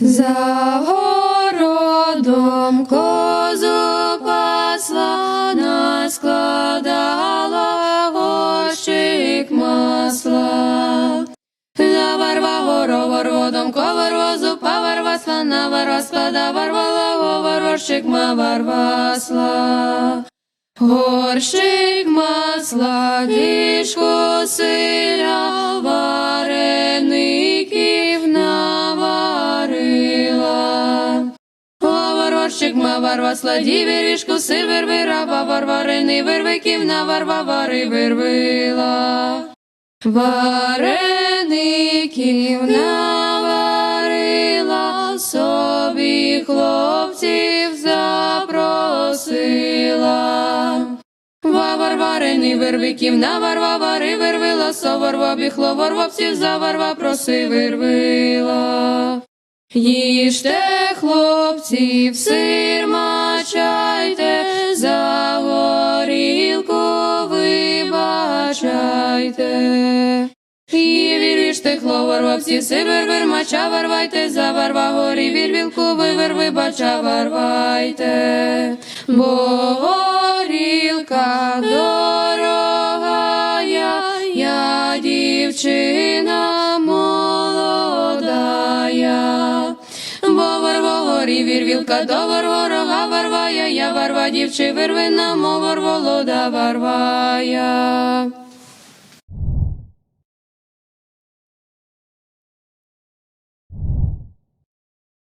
За городом козу пасла, наскладала горщик масла. Заварва горовор водом ковар возу паварва слана варва склада варвала горщик ма варвасла. Горщик масла, діжку силя, Говорорщик ма варва сладі вирішку сир вирви раба варварений вирвиків наварва вари вирвила. Вареників наварила, собі хлопців запросила. Вавар варений вирвиків наварва вари вирвила, соварва біхло ворвавців заварва проси вирвила. Їжте, хлопці, сир мачайте, за горілку вибачайте. І вірвіште, хловорвавці, сир вирвир, мача варвайте, за варва горі, вірвілку вивер, вибача варвайте. Бо горілка дорога, я, я дівчина варво вілка до варворога варвая, я варва дівчи вирвина, мовор волода варвая.